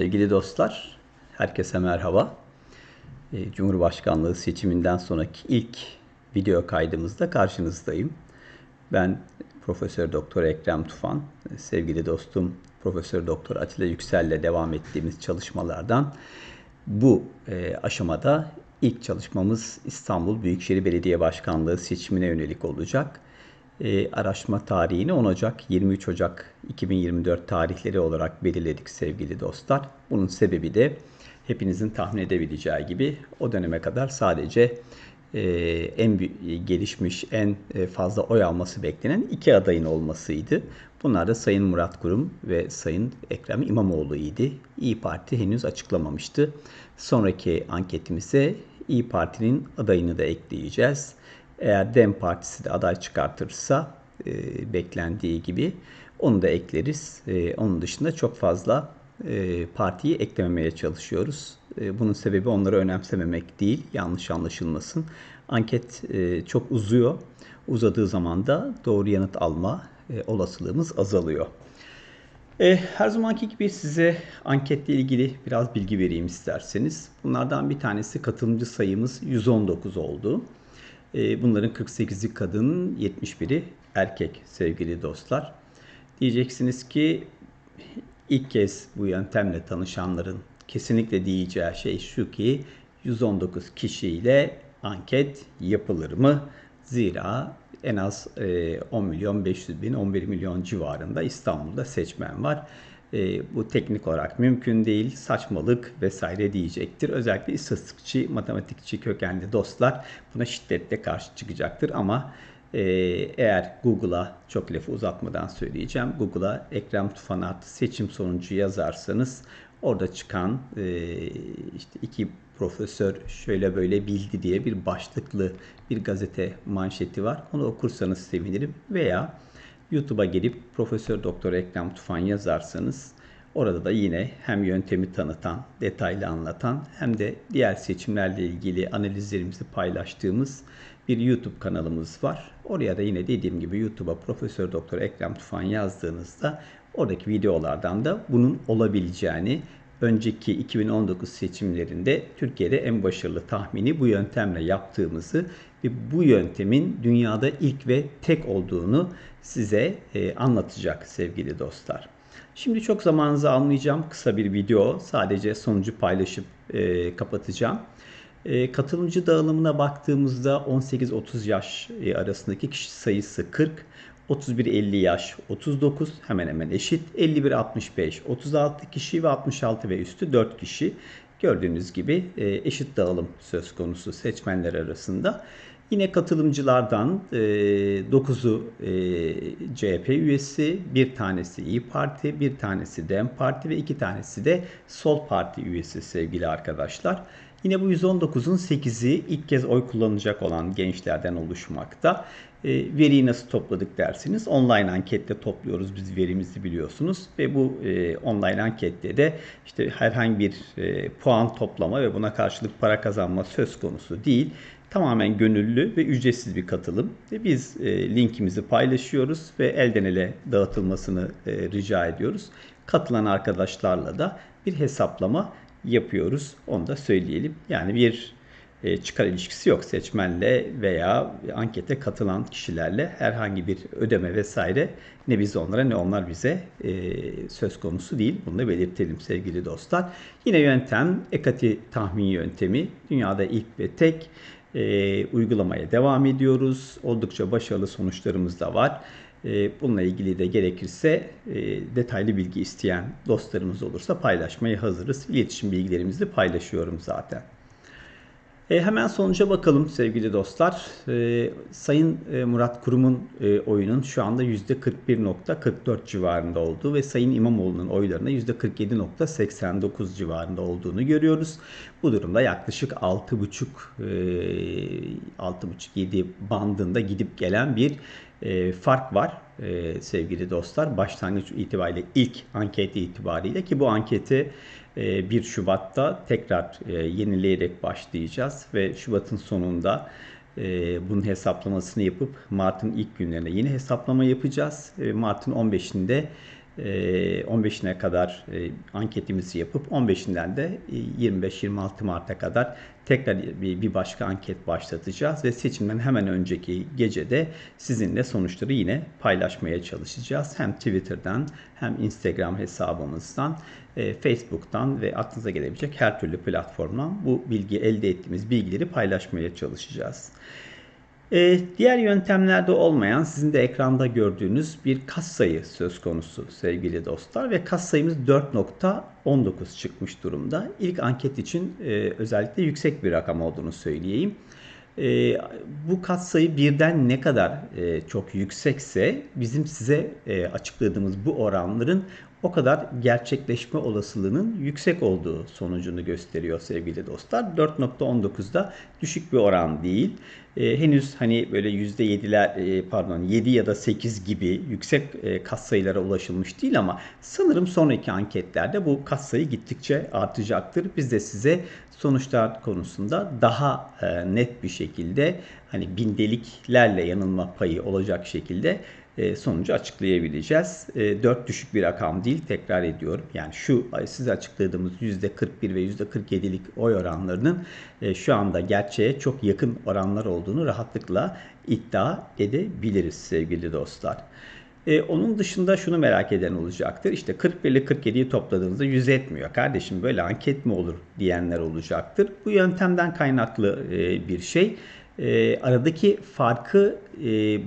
Sevgili dostlar, herkese merhaba. Ee, Cumhurbaşkanlığı seçiminden sonraki ilk video kaydımızda karşınızdayım. Ben Profesör Doktor Ekrem Tufan, sevgili dostum Profesör Doktor Atilla Yüksel'le devam ettiğimiz çalışmalardan bu e, aşamada ilk çalışmamız İstanbul Büyükşehir Belediye Başkanlığı seçimine yönelik olacak e, araştırma tarihini 10 Ocak 23 Ocak 2024 tarihleri olarak belirledik sevgili dostlar. Bunun sebebi de hepinizin tahmin edebileceği gibi o döneme kadar sadece e, en gelişmiş, en e, fazla oy alması beklenen iki adayın olmasıydı. Bunlar da Sayın Murat Kurum ve Sayın Ekrem İmamoğlu idi. İyi Parti henüz açıklamamıştı. Sonraki anketimize İyi Parti'nin adayını da ekleyeceğiz. Eğer DEM Partisi de aday çıkartırsa e, beklendiği gibi onu da ekleriz. E, onun dışında çok fazla e, partiyi eklememeye çalışıyoruz. E, bunun sebebi onları önemsememek değil, yanlış anlaşılmasın. Anket e, çok uzuyor. Uzadığı zaman da doğru yanıt alma e, olasılığımız azalıyor. E, her zamanki gibi size anketle ilgili biraz bilgi vereyim isterseniz. Bunlardan bir tanesi katılımcı sayımız 119 oldu. Ee, bunların 48'i kadın, 71'i erkek sevgili dostlar. Diyeceksiniz ki ilk kez bu yöntemle tanışanların kesinlikle diyeceği şey şu ki 119 kişiyle anket yapılır mı? Zira en az 10 milyon 500 bin 11 milyon civarında İstanbul'da seçmen var e, bu teknik olarak mümkün değil, saçmalık vesaire diyecektir. Özellikle istatistikçi, matematikçi kökenli dostlar buna şiddetle karşı çıkacaktır ama e, eğer Google'a çok lafı uzatmadan söyleyeceğim. Google'a Ekrem Tufan artı seçim sonucu yazarsanız orada çıkan e, işte iki profesör şöyle böyle bildi diye bir başlıklı bir gazete manşeti var. Onu okursanız sevinirim. Veya YouTube'a gelip Profesör Doktor Ekrem Tufan yazarsanız orada da yine hem yöntemi tanıtan, detaylı anlatan hem de diğer seçimlerle ilgili analizlerimizi paylaştığımız bir YouTube kanalımız var. Oraya da yine dediğim gibi YouTube'a Profesör Doktor Ekrem Tufan yazdığınızda oradaki videolardan da bunun olabileceğini önceki 2019 seçimlerinde Türkiye'de en başarılı tahmini bu yöntemle yaptığımızı ve bu yöntemin dünyada ilk ve tek olduğunu size e, anlatacak sevgili dostlar. Şimdi çok zamanınızı almayacağım. Kısa bir video. Sadece sonucu paylaşıp e, kapatacağım. E, katılımcı dağılımına baktığımızda 18-30 yaş e, arasındaki kişi sayısı 40. 31-50 yaş 39 hemen hemen eşit. 51-65 36 kişi ve 66 ve üstü 4 kişi. Gördüğünüz gibi e, eşit dağılım söz konusu seçmenler arasında. Yine katılımcılardan e, 9'u e, CHP üyesi, bir tanesi İyi Parti, bir tanesi DEM Parti ve iki tanesi de Sol Parti üyesi sevgili arkadaşlar. Yine bu 119'un 8'i ilk kez oy kullanacak olan gençlerden oluşmakta. E, veriyi nasıl topladık dersiniz? Online ankette topluyoruz biz verimizi biliyorsunuz ve bu e, online ankette de işte herhangi bir e, puan toplama ve buna karşılık para kazanma söz konusu değil. Tamamen gönüllü ve ücretsiz bir katılım. Ve biz e, linkimizi paylaşıyoruz ve elden ele dağıtılmasını e, rica ediyoruz. Katılan arkadaşlarla da bir hesaplama yapıyoruz. Onu da söyleyelim. Yani bir e, çıkar ilişkisi yok seçmenle veya ankete katılan kişilerle herhangi bir ödeme vesaire ne biz onlara ne onlar bize e, söz konusu değil. Bunu da belirtelim sevgili dostlar. Yine yöntem Ekati tahmin yöntemi dünyada ilk ve tek e, uygulamaya devam ediyoruz. Oldukça başarılı sonuçlarımız da var. E, bununla ilgili de gerekirse e, detaylı bilgi isteyen dostlarımız olursa paylaşmaya hazırız. İletişim bilgilerimizi paylaşıyorum zaten. E, hemen sonuca bakalım sevgili dostlar. E, Sayın e, Murat Kurum'un oyunun şu anda %41.44 civarında olduğu ve Sayın İmamoğlu'nun oylarında %47.89 civarında olduğunu görüyoruz. Bu durumda yaklaşık 6.5 e, 6.5-7 bandında gidip gelen bir e, fark var e, sevgili dostlar. Başlangıç itibariyle ilk anket itibariyle ki bu anketi 1 ee, Şubat'ta tekrar e, yenileyerek başlayacağız ve Şubat'ın sonunda e, bunun hesaplamasını yapıp Mart'ın ilk günlerinde yine hesaplama yapacağız. Mart'ın 15'inde e, 15'ine kadar e, anketimizi yapıp 15'inden de e, 25-26 Mart'a kadar tekrar bir, bir başka anket başlatacağız ve seçimden hemen önceki gecede sizinle sonuçları yine paylaşmaya çalışacağız. Hem Twitter'dan hem Instagram hesabımızdan, e, Facebook'tan ve aklınıza gelebilecek her türlü platformdan bu bilgi elde ettiğimiz bilgileri paylaşmaya çalışacağız. Ee, diğer yöntemlerde olmayan sizin de ekranda gördüğünüz bir kas sayı söz konusu sevgili dostlar ve kas sayımız 4.19 çıkmış durumda. İlk anket için e, özellikle yüksek bir rakam olduğunu söyleyeyim. E, bu kat sayı birden ne kadar e, çok yüksekse bizim size e, açıkladığımız bu oranların o kadar gerçekleşme olasılığının yüksek olduğu sonucunu gösteriyor sevgili dostlar. 4.19'da düşük bir oran değil. E, henüz hani böyle %7'ler e, pardon 7 ya da 8 gibi yüksek e, kat sayılara ulaşılmış değil ama sanırım sonraki anketlerde bu kat sayı gittikçe artacaktır. Biz de size sonuçlar konusunda daha e, net bir şekilde hani bindeliklerle yanılma payı olacak şekilde e, sonucu açıklayabileceğiz. E, 4 düşük bir rakam değil tekrar ediyorum. Yani şu size açıkladığımız %41 ve %47'lik oy oranlarının e, şu anda gerçeğe çok yakın oranlar olduğunu rahatlıkla iddia edebiliriz sevgili dostlar. Ee, onun dışında şunu merak eden olacaktır. İşte 41 ile 47'yi topladığınızda 100 etmiyor. Kardeşim böyle anket mi olur diyenler olacaktır. Bu yöntemden kaynaklı e, bir şey. E, aradaki farkı e,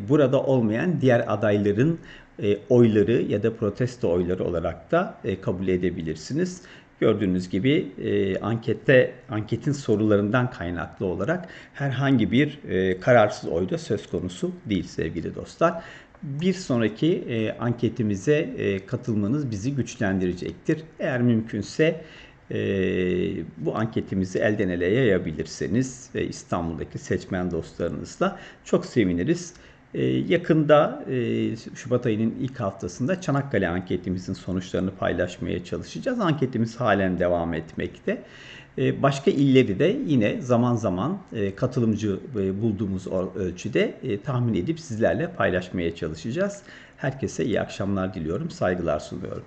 burada olmayan diğer adayların e, oyları ya da protesto oyları olarak da e, kabul edebilirsiniz. Gördüğünüz gibi e, ankette anketin sorularından kaynaklı olarak herhangi bir e, kararsız oyda söz konusu değil sevgili dostlar. Bir sonraki e, anketimize e, katılmanız bizi güçlendirecektir. Eğer mümkünse e, bu anketimizi elden ele yayabilirseniz ve İstanbul'daki seçmen dostlarınızla çok seviniriz. Ee, yakında e, Şubat ayının ilk haftasında Çanakkale anketimizin sonuçlarını paylaşmaya çalışacağız. Anketimiz halen devam etmekte. Ee, başka illeri de yine zaman zaman e, katılımcı e, bulduğumuz ölçüde tahmin edip sizlerle paylaşmaya çalışacağız. Herkese iyi akşamlar diliyorum, saygılar sunuyorum.